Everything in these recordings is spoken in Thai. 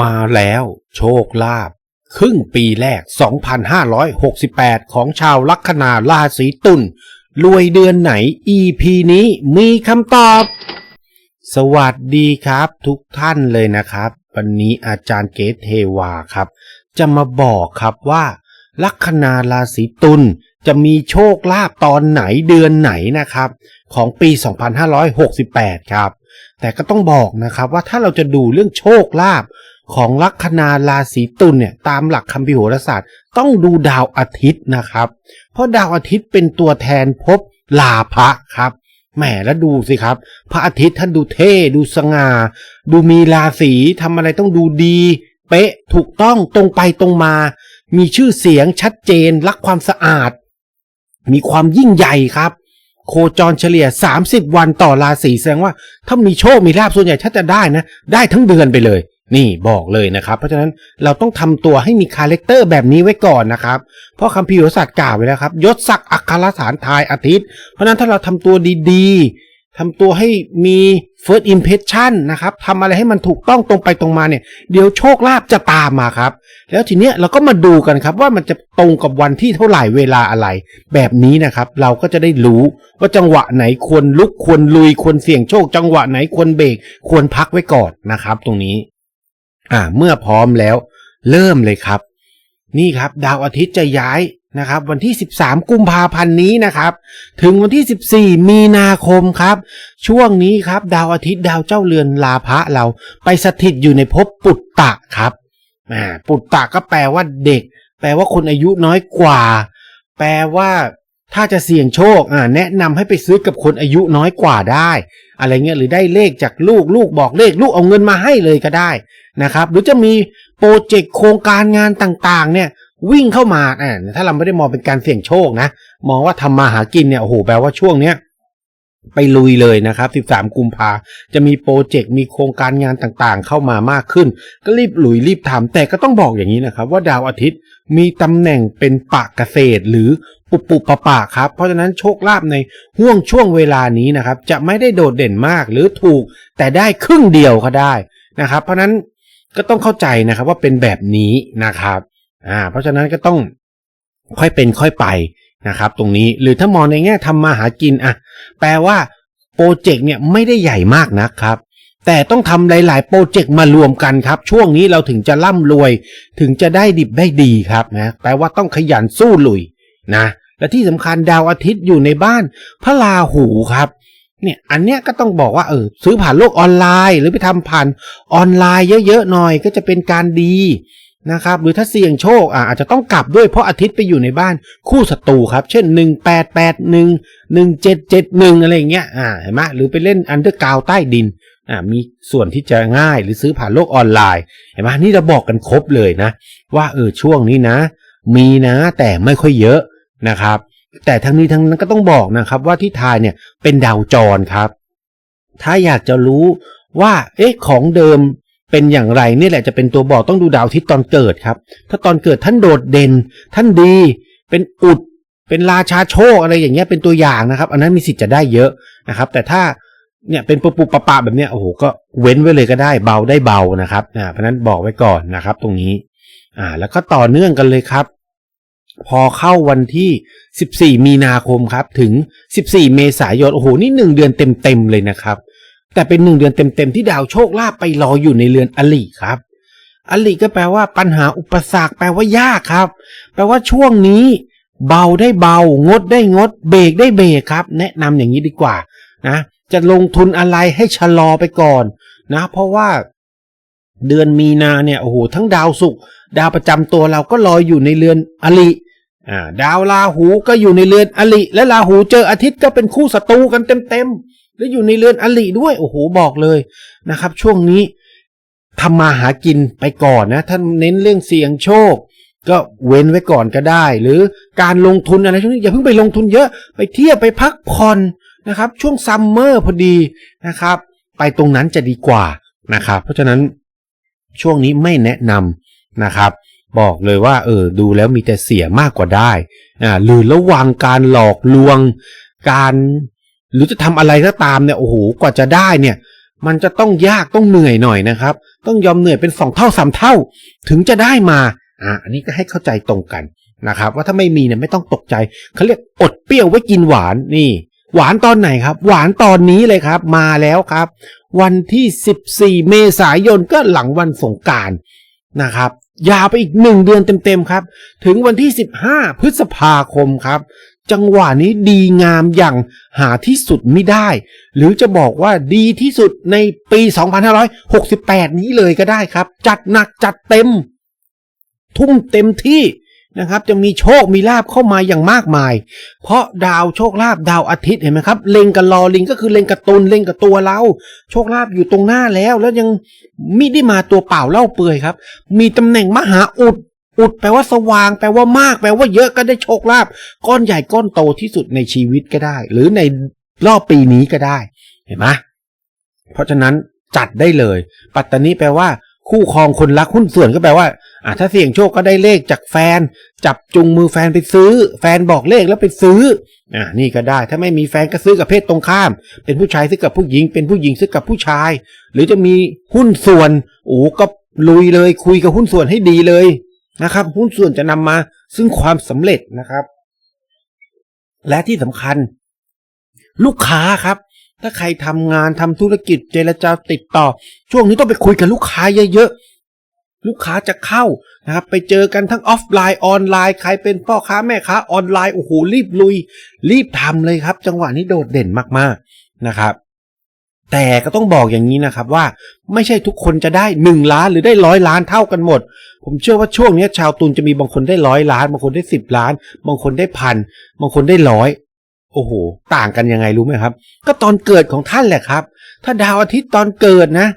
มาแล้วโชคลาภครึ่งปีแรก 2568 ของชาวลัคนาราศีตุลรวยเดือนไหน EP นี้มีคำตอบ สวัสดีครับ ทุกท่านเลยนะครับ วันนี้อาจารย์เกตเทวาครับ จะมาบอกครับว่า ลัคนาราศีตุลจะมีโชคลาภตอนไหนเดือนไหนนะครับ ของปี 2568 ครับ แต่ก็ต้องบอกนะครับว่าถ้าเราจะดูเรื่องโชคลาภ ของลัคนาราศีตุลเนี่ยตามหลักคัมภีร์โหราศาสตร์ ต้องดูดาวอาทิตย์นะครับ เพราะดาวอาทิตย์เป็นตัวแทนภพลาภะครับแหมแล้วดูสิครับ พระอาทิตย์ท่านดูเท่ดูสง่า ดูมีราศีทำอะไรต้องดูดี เป๊ะถูกต้องตรงไปตรงมา มีชื่อเสียงชัดเจน รักความสะอาด มีความยิ่งใหญ่ครับ โคจรเฉลี่ย 30 วันต่อราศีแสดงว่า ถ้ามีโชคมีลาภส่วนใหญ่ถ้าจะได้นะ ได้ทั้งเดือนไปเลย นี่บอกเลยนะครับ เพราะฉะนั้นเราต้องทำตัวให้มีคาแรคเตอร์แบบนี้ไว้ก่อนนะครับ เพราะคัมภีร์โราศาสตร์กล่าวไว้แล้วครับยศศักดิ์อัครสารทายอาทิตย์ เพราะนั้นถ้าเราทำตัวดีๆทำตัวให้มี first impression นะครับทำอะไรให้มันถูกต้องตรงไปตรงมาเนี่ย เดี๋ยวโชคลาภจะตามมาครับ แล้วทีเนี้ยเราก็มาดูกันครับว่ามันจะตรงกับวันที่เท่าไหร่เวลาอะไร แบบนี้นะครับ เราก็จะได้รู้ว่าจังหวะไหนควรลุกควรลุยควรเสี่ยงโชค จังหวะไหนควรเบรกควรพักไว้ก่อนนะครับ ตรงนี้ อ่าเมื่อพร้อมแล้ว เริ่มเลยครับ นี่ครับ ดาวอาทิตย์จะย้ายนะครับ วันที่ 13 กุมภาพันธ์นี้นะครับ ถึงวันที่ 14 มีนาคมครับ ช่วงนี้ครับ ดาวอาทิตย์ดาวเจ้าเรือนลาภะเราไปสถิตอยู่ในภพปุตตะครับอ่าปุตตะก็แปลว่าเด็ก แปลว่าคนอายุน้อยกว่า แปลว่า ถ้าจะเสี่ยงโชคอ่าแนะนำให้ไปซื้อกับคนอายุน้อยกว่าได้ อะไรเงี้ยหรือได้เลขจากลูกลูกบอกเลขลูกเอาเงินมาให้เลยก็ได้นะครับ หรือจะมีโปรเจกต์โครงการงานต่างๆ เนี่ยวิ่งเข้ามาอ่าถ้าเราไม่ได้มองเป็นการเสี่ยงโชคนะ มองว่าทำมาหากินเนี่ยโอ้โหแปลว่าช่วงเนี้ยไปลุยเลยนะครับ 13 กุมภาจะมีโปรเจกต์ มีโครงการงานต่างๆ เข้ามามากขึ้น ก็รีบลุยรีบทำแต่ก็ต้องบอกอย่างนี้นะครับ ว่าดาวอาทิตย์ มีตำแหน่งเป็นปะเกษตรหรือปุปุปะปะครับ เพราะฉะนั้นโชคลาภในห่วงช่วงเวลานี้นะครับ จะไม่ได้โดดเด่นมากหรือถูกแต่ได้ครึ่งเดียวก็ได้นะครับ เพราะฉะนั้นก็ต้องเข้าใจนะครับว่าเป็นแบบนี้นะครับอ่าเพราะฉะนั้นก็ต้องค่อยเป็นค่อยไปนะครับ ตรงนี้หรือถ้ามองในแง่ทำมาหากินอะแปลว่าโปรเจกต์เนี่ยไม่ได้ใหญ่มากนะครับ แต่ต้องทำหลาย ๆ โปรเจกต์มารวมกันครับ ช่วงนี้เราถึงจะร่ำรวย ถึงจะได้ดิบได้ดีครับนะแปลว่าต้องขยันสู้ลุยนะ และที่สำคัญดาวอาทิตย์อยู่ในบ้านพระราหูครับเนี่ยอันเนี้ยก็ต้องบอกว่าเออซื้อผ่านโลกออนไลน์ หรือไปทำผ่านออนไลน์เยอะๆหน่อยก็จะเป็นการดีนะครับหรือถ้าเสี่ยงโชคอะอาจจะต้องกลับด้วยเพราะอาทิตย์ไปอยู่ในบ้านคู่ศัตรูครับ เช่น 1881 1771 อะไรอย่างเงี้ยอ่าเห็นไหมหรือไปเล่นอันเดอร์กราวใต้ดิน อ่ามีส่วนที่จะง่ายหรือซื้อผ่านโลกออนไลน์เห็นไหมนี่เราบอกกันครบเลยนะ ว่าเออช่วงนี้นะ มีนะแต่ไม่ค่อยเยอะนะครับ แต่ทั้งนี้ทั้งนั้นก็ต้องบอกนะครับ ว่าที่ทายเนี่ยเป็นดาวจรครับ ถ้าอยากจะรู้ว่าเอ๊ะของเดิมเป็นอย่างไรนี่แหละจะเป็นตัวบอกต้องดูดาวทิตย์ตอนเกิดครับ ถ้าตอนเกิดท่านโดดเด่น ท่านดี เป็นอุดเป็นราชาโชคอะไรอย่างเงี้ยเป็นตัวอย่างนะครับ อันนั้นมีสิทธิ์จะได้เยอะนะครับ แต่ถ้า เนี่ยเป็นปุปุปะปะแบบเนี้ยโอ้โหก็เว้นไว้เลยก็ได้เบาได้เบานะครับอ่าเพราะนั้นบอกไว้ก่อนนะครับ ตรงนี้อ่าแล้วก็ต่อเนื่องกันเลยครับ พอเข้าวันที่ 14 มีนาคมครับ ถึง 14 เมษายนโอ้โหนี่หนึ่งเดือนเต็มๆเลยนะครับ แต่เป็นหนึ่งเดือนเต็มๆที่ดาวโชคลาภไปรออยู่ในเรือนอลิครับอลิก็แปลว่าปัญหาอุปสรรคแปลว่ายากครับ แปลว่าช่วงนี้ เบาได้เบา งดได้งด เบรกได้เบรกครับ แนะนำอย่างนี้ดีกว่านะ จะลงทุนอะไรให้ชะลอไปก่อนนะ เพราะว่าเดือนมีนาเนี่ยโอ้โหทั้งดาวศุกร์ดาวประจำตัวเราก็ลอยอยู่ในเรือนอลิอ่าดาวราหูก็อยู่ในเรือนอลิและราหูเจออาทิตย์ก็เป็นคู่ศัตรูกันเต็มๆและอยู่ในเรือนอลิด้วยโอ้โหบอกเลยนะครับ ช่วงนี้ทำมาหากินไปก่อนนะท่านเน้นเรื่องเสี่ยงโชค ก็เว้นไว้ก่อนก็ได้ หรือการลงทุนอะไรช่วงนี้อย่าเพิ่งไปลงทุนเยอะไปเที่ยวไปพักผ่อน นะครับช่วงซัมเมอร์พอดีนะครับไปตรงนั้นจะดีกว่านะครับเพราะฉะนั้นช่วงนี้ไม่แนะนำนะครับ บอกเลยว่าเออดูแล้วมีแต่เสียมากกว่าได้อ่าหรือระวังการหลอกลวง การหรือจะทำอะไรก็ตามเนี่ยโอ้โหกว่าจะได้เนี่ยมันจะต้องยากต้องเหนื่อยหน่อยนะครับ ต้องยอมเหนื่อยเป็นสองเท่าสามเท่า ถึงจะได้มาอะอันนี้ก็ให้เข้าใจตรงกันนะครับ ว่าถ้าไม่มีเนี่ยไม่ต้องตกใจเขาเรียกอดเปรี้ยวไว้กินหวานนี่ หวานตอนไหนครับ หวานตอนนี้เลยครับ มาแล้วครับ วันที่ 14 เมษายนก็หลังวันสงการนะครับ ยาวไปอีกหนึ่งเดือนเต็มๆครับ ถึงวันที่ 15 พฤษภาคมครับ จังหวะนี้ดีงามอย่างหาที่สุดไม่ได้ หรือจะบอกว่าดีที่สุดในปี 2568 นี้เลยก็ได้ครับ จัดหนักจัดเต็ม ทุ่มเต็มที่ นะครับจะมีโชคมีลาบเข้ามาอย่างมากมาย เพราะดาวโชคลาภดาวอาทิตย์เห็นไหมครับเล็งกับลอลิงก็คือเล็งกับตนเล็งกับตัวเรา โชคลาภอยู่ตรงหน้าแล้ว แล้วยังมิได้มาตัวเปล่าเล่าเปื่อยครับ มีตำแหน่งมหาอุดอุดแปลว่าสว่างแปลว่ามาก แปลว่าเยอะก็ได้โชคลาภก้อนใหญ่ก้อนโตที่สุดในชีวิตก็ได้ หรือในรอบปีนี้ก็ได้ เห็นไหมเพราะฉะนั้นจัดได้เลย ปัตตานีแปลว่า คู่ครองคนรักหุ้นส่วนก็แปลว่าอ่าถ้าเสี่ยงโชคก็ได้เลขจากแฟน จับจุงมือแฟนไปซื้อ แฟนบอกเลขแล้วไปซื้ออ่านี่ก็ได้ถ้าไม่มีแฟนก็ซื้อกับเพศตรงข้าม เป็นผู้ชายซื้อกับผู้หญิง เป็นผู้หญิงซื้อกับผู้ชาย หรือจะมีหุ้นส่วนโอ้ก็ลุยเลยคุยกับหุ้นส่วนให้ดีเลยนะครับ หุ้นส่วนจะนำมาซึ่งความสำเร็จนะครับ และที่สำคัญ ลูกค้าครับ ถ้าใครทำงานทำธุรกิจเจรจาติดต่อ ช่วงนี้ต้องไปคุยกับลูกค้าเยอะๆ ลูกค้าจะเข้านะครับไปเจอกันทั้งออฟไลน์ออนไลน์ ใครเป็นพ่อค้าแม่ค้าออนไลน์โอ้โหรีบลุย รีบทำเลยครับ จังหวะนี้โดดเด่นมากๆนะครับ แต่ก็ต้องบอกอย่างนี้นะครับว่าไม่ใช่ทุกคนจะได้หนึ่งล้านหรือได้ร้อยล้านเท่ากันหมด ผมเชื่อว่าช่วงนี้ชาวตุนจะมีบางคนได้ร้อยล้าน บางคนได้สิบล้าน บางคนได้พันบางคนได้ร้อย โอ้โห ต่างกันยังไงรู้ไหมครับ ก็ตอนเกิดของท่านแหละครับ ถ้าดาวอาทิตย์ตอนเกิดนะ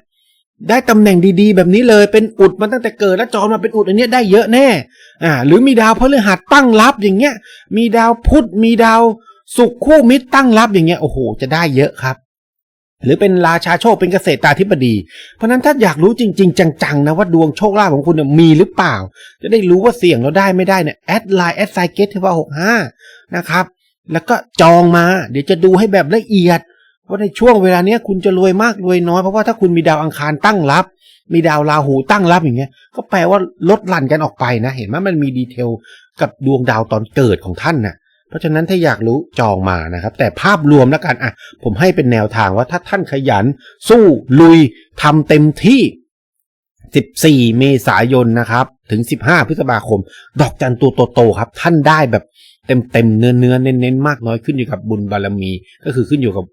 ได้ตำแหน่งดีๆ แบบนี้เลยเป็นอุดมาตั้งแต่เกิดแล้วจรมาเป็นอุดอันเนี้ยได้เยอะแน่ อ่า หรือมีดาวพฤหัสตั้งรับอย่างเงี้ย มีดาวพุธมีดาวศุกร์คู่มิตรตั้งรับอย่างเงี้ยโอ้โหจะได้เยอะครับ หรือเป็นราชาโชคเป็นเกษตรตาธิบดี เพราะนั้นถ้าอยากรู้จริง ๆ จังๆนะว่าดวงโชคลาภของคุณมีหรือเปล่า จะได้รู้ว่าเสี่ยงเราได้ไม่ได้เนี่ยแอดไลน์แอดไซเกตเทว่าหกห้านะครับ แล้วก็จองมา เดี๋ยวจะดูให้แบบละเอียดว่าในช่วงเวลาเนี้ยคุณจะรวยมากรวยน้อยเพราะว่าถ้าคุณมีดาวอังคารตั้งรับ มีดาวราหูตั้งรับอย่างเงี้ย ก็แปลว่าลดหลั่นกันออกไปนะ เห็นไหมมันมีดีเทลกับดวงดาวตอนเกิดของท่านน่ะ เพราะฉะนั้นถ้าอยากรู้จองมานะครับ แต่ภาพรวมแล้วกันอะ ผมให้เป็นแนวทางว่าถ้าท่านขยัน สู้ลุยทำเต็มที่ 14 เมษายนนะครับ ถึง 15 พฤษภาคม ดอกจันตัวโตๆครับ ท่านได้แบบ เต็มเต็มๆเนื้อเนื้อๆเน้นๆมากน้อยขึ้นอยู่กับบุญบารมี ก็คือขึ้นอยู่กับ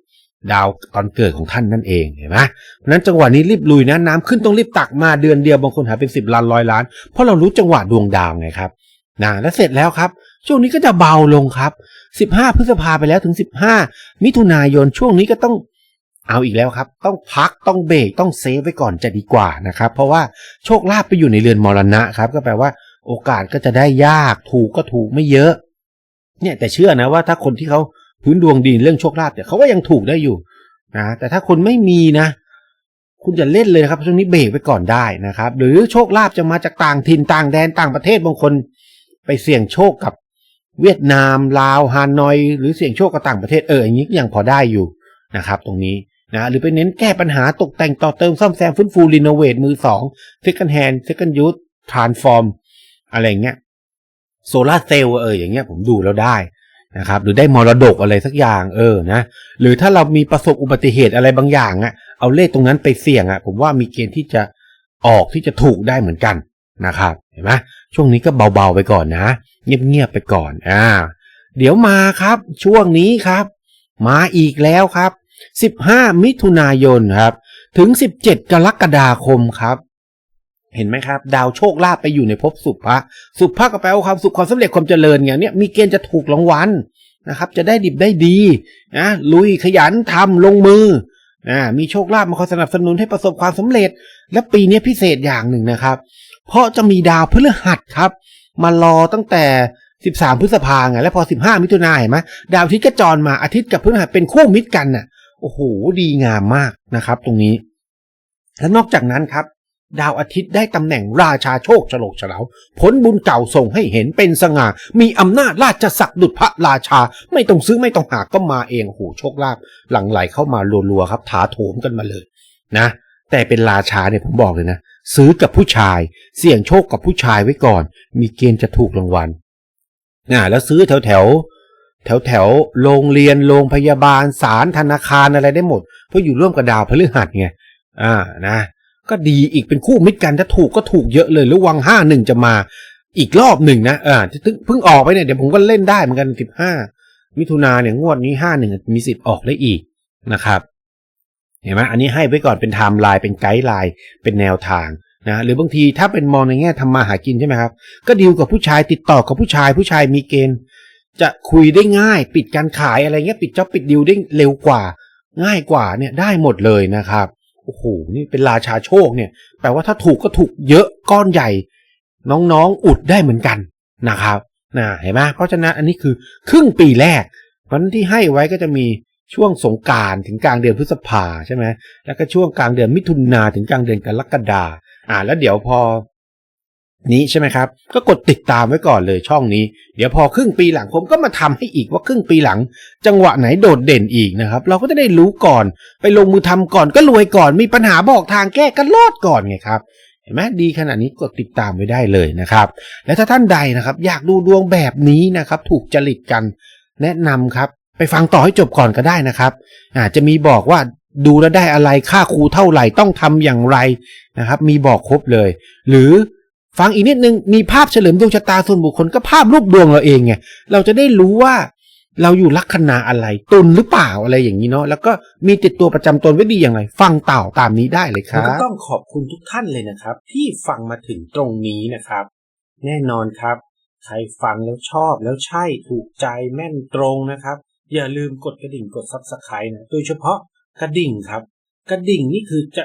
ดาวตอนเกิดของท่านนั่นเองเห็นไหมเพราะนั้นจังหวะนี้รีบลุยนะน้ำขึ้นต้องรีบตักมาเดือนเดียวบางคนหาเป็น10ล้านร้อยล้าน เพราะเรารู้จังหวะดวงดาวไงครับนะแล้วเสร็จแล้วครับ ช่วงนี้ก็จะเบาลงครับ 15 พฤษภาไปแล้วถึง 15 มิถุนายนช่วงนี้ก็ต้องเอาอีกแล้วครับ ต้องพักต้องเบรกต้องเซฟไว้ก่อนจะดีกว่านะครับ เพราะว่าโชคลาภไปอยู่ในเรือนมรณะครับ ก็แปลว่าโอกาสก็จะได้ยากถูกก็ถูกไม่เยอะ เนี่ยแต่เชื่อนะว่าถ้าคนที่เขาพื้นดวงดีเรื่องโชคลาภเนี่ยเขาก็ยังถูกได้อยู่นะแต่ถ้าคนไม่มีนะ คุณจะเล่นเลยครับช่วงนี้เบรกไว้ก่อนได้นะครับ หรือโชคลาภจะมาจากต่างถิ่นต่างแดนต่างประเทศบางคน ไปเสี่ยงโชคกับเวียดนามลาวฮานอย หรือเสี่ยงโชคกับต่างประเทศเอออย่างนี้ก็ยังพอได้อยู่นะครับ ตรงนี้นะหรือไปเน้นแก้ปัญหาตกแต่งต่อเติมซ่อมแซมฟื้นฟูรีโนเวทมือสองเซคันด์แฮนด์เซคันด์ยูททรานส์ฟอร์มอะไรอย่างเงี้ย โซลาร์เซลล์เอออย่างเงี้ยผมดูแล้วได้นะครับหรือได้มรดกอะไรสักอย่างเออนะหรือถ้าเรามีประสบอุบัติเหตุอะไรบางอย่างอะเอาเลขตรงนั้นไปเสี่ยงอะผมว่ามีเกณฑ์ที่จะออกที่จะถูกได้เหมือนกันนะครับเห็นไหมช่วงนี้ก็เบาๆไปก่อนนะ เงียบๆไปก่อนอ่าเดี๋ยวมาครับช่วงนี้ครับ มาอีกแล้วครับ 15 มิถุนายนครับ ถึง 17 กรกฎาคมครับ เห็นไหมครับ ดาวโชคลาภไปอยู่ในภพสุภะสุภะก็แปลว่าความสุขความสำเร็จความเจริญอย่างเนี้ยมีเกณฑ์จะถูกรางวัลนะครับ จะได้ดิบได้ดีนะลุยขยันทำลงมืออ่ามีโชคลาภมาคอยสนับสนุนให้ประสบความสำเร็จ และปีนี้พิเศษอย่างหนึ่งนะครับ เพราะจะมีดาวพฤหัสครับ มารอตั้งแต่ 13 พฤษภาไงแล้วพอ 15 มิถุนายนเห็นไหมดาวอาทิตย์ก็จรมาอาทิตย์กับพฤหัสเป็นคู่มิตรกันน่ะโอ้โหดีงามมากนะครับ ตรงนี้ และนอกจากนั้นครับ ดาวอาทิตย์ได้ตำแหน่งราชาโชคฉลกเฉลาผลบุญเก่าส่งให้เห็นเป็นสง่า มีอำนาจราชศักดิ์ดุจพระราชา ไม่ต้องซื้อไม่ต้องหาก็มาเองโอ้โหโชคลาภหลั่งไหลเข้ามารัวๆครับ ถาโถมกันมาเลย นะ แต่เป็นราชาเนี่ยผมบอกเลยนะ ซื้อกับผู้ชาย เสี่ยงโชคกับผู้ชายไว้ก่อน มีเกณฑ์จะถูกรางวัลนะแล้วซื้อแถวแถวแถวแถวโรงเรียนโรงพยาบาลศาลธนาคารอะไรได้หมด เพราะอยู่ร่วมกับดาวพฤหัสไงอ่านะ ก็ดีอีกเป็นคู่มิตรกันถ้าถูกก็ถูกเยอะเลย หรือวังห้าหนึ่งจะมาอีกรอบหนึ่งนะอ่าเพิ่งออกไปเนี่ยเดี๋ยวผมก็เล่นได้เหมือนกันสิบห้ามิถุนาเนี่ยงวดนี้ห้าหนึ่งมีสิทธิ์ออกได้อีกนะครับ เห็นไหมอันนี้ให้ไว้ก่อนเป็นไทม์ไลน์เป็นไกด์ไลน์เป็นแนวทางนะหรือบางทีถ้าเป็นมองในแง่ทำมาหากินใช่ไหมครับ ก็ดีลกับผู้ชายติดต่อกับผู้ชายผู้ชายมีเกณฑ์จะคุยได้ง่าย ปิดการขายอะไรเงี้ยปิดจ็อบปิดดีลได้เร็วกว่า ง่ายกว่าเนี่ยได้หมดเลยนะครับ โอ้โหนี่เป็นราชาโชคเนี่ยแปลว่าถ้าถูกก็ถูกเยอะก้อนใหญ่ น้องๆอุดได้เหมือนกันนะครับนะเห็นไหมเพราะฉะนั้นอันนี้คือครึ่งปีแรกวันที่ให้ไว้ก็จะมีช่วงสงการถึงกลางเดือนพฤษภาใช่ไหมแล้วก็ช่วงกลางเดือนมิถุนาถึงกลางเดือนกรกฎาอ่าแล้วเดี๋ยวพอ นี้ใช่ไหมครับ ก็กดติดตามไว้ก่อนเลยช่องนี้ เดี๋ยวพอครึ่งปีหลังผมก็มาทำให้อีกว่าครึ่งปีหลัง จังหวะไหนโดดเด่นอีกนะครับ เราก็จะได้รู้ก่อน ไปลงมือทำก่อนก็รวยก่อน มีปัญหาบอกทางแก้ก็รอดก่อนไงครับเห็นไหมดีขนาดนี้กดติดตามไว้ได้เลยนะครับ และถ้าท่านใดนะครับ อยากดูดวงแบบนี้นะครับ ถูกจริตกัน แนะนำครับ ไปฟังต่อให้จบก่อนก็ได้นะครับอาจจะมีบอกว่าดูแล้วได้อะไรค่าครูเท่าไหร่ต้องทำอย่างไรนะครับ มีบอกครบเลย หรือ ฟังอีกนิดนึงมีภาพเฉลิมดวงชะตาส่วนบุคคลก็ภาพรูปดวงเราเองไงเราจะได้รู้ว่าเราอยู่ลัคนาอะไรตุนหรือเปล่าอะไรอย่างนี้เนาะแล้วก็มีติดตัวประจำตนไว้ดีอย่างไร ฟังเต่าตามนี้ได้เลยครับก็ต้องขอบคุณทุกท่านเลยนะครับ ที่ฟังมาถึงตรงนี้นะครับ แน่นอนครับ ใครฟังแล้วชอบแล้วใช่ถูกใจแม่นตรงนะครับ อย่าลืมกดกระดิ่งกดซับสไครต์นะโดยเฉพาะกระดิ่งครับ กระดิ่งนี่คือจะ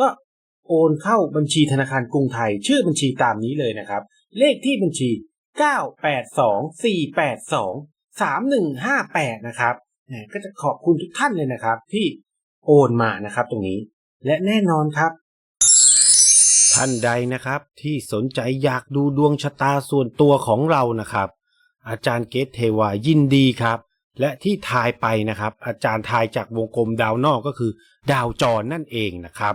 ก็โอนเข้าบัญชีธนาคารกรุงไทย ชื่อบัญชีตามนี้เลยนะครับ เลขที่บัญชี 982-482-3158 นะครับก็จะขอบคุณทุกท่านเลยนะครับ ที่โอนมานะครับตรงนี้ และแน่นอนครับ ท่านใดนะครับ ที่สนใจอยากดูดวงชะตาส่วนตัวของเรานะครับ อาจารย์เกตเทวายินดีครับ และที่ทายไปนะครับ อาจารย์ทายจากวงกลมดาวนอกก็คือ ดาวจรนั่นเองนะครับ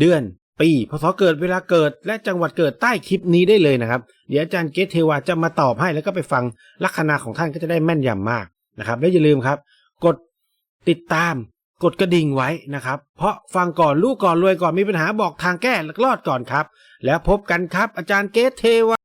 เดือน ปีพศเกิดเวลาเกิด และจังหวัดเกิดใต้คลิปนี้ได้เลยนะครับ เดี๋ยวอาจารย์เกตเทวาจะมาตอบให้แล้วก็ไปฟังลัคนาของท่านก็จะได้แม่นยำมากนะครับและอย่าลืมครับ กดติดตามกดกระดิ่งไว้นะครับ เพราะฟังก่อนรู้ก่อนรวยก่อนมีปัญหาบอกทางแก้แลรอดก่อนครับ แล้วพบกันครับอาจารย์เกตเทวา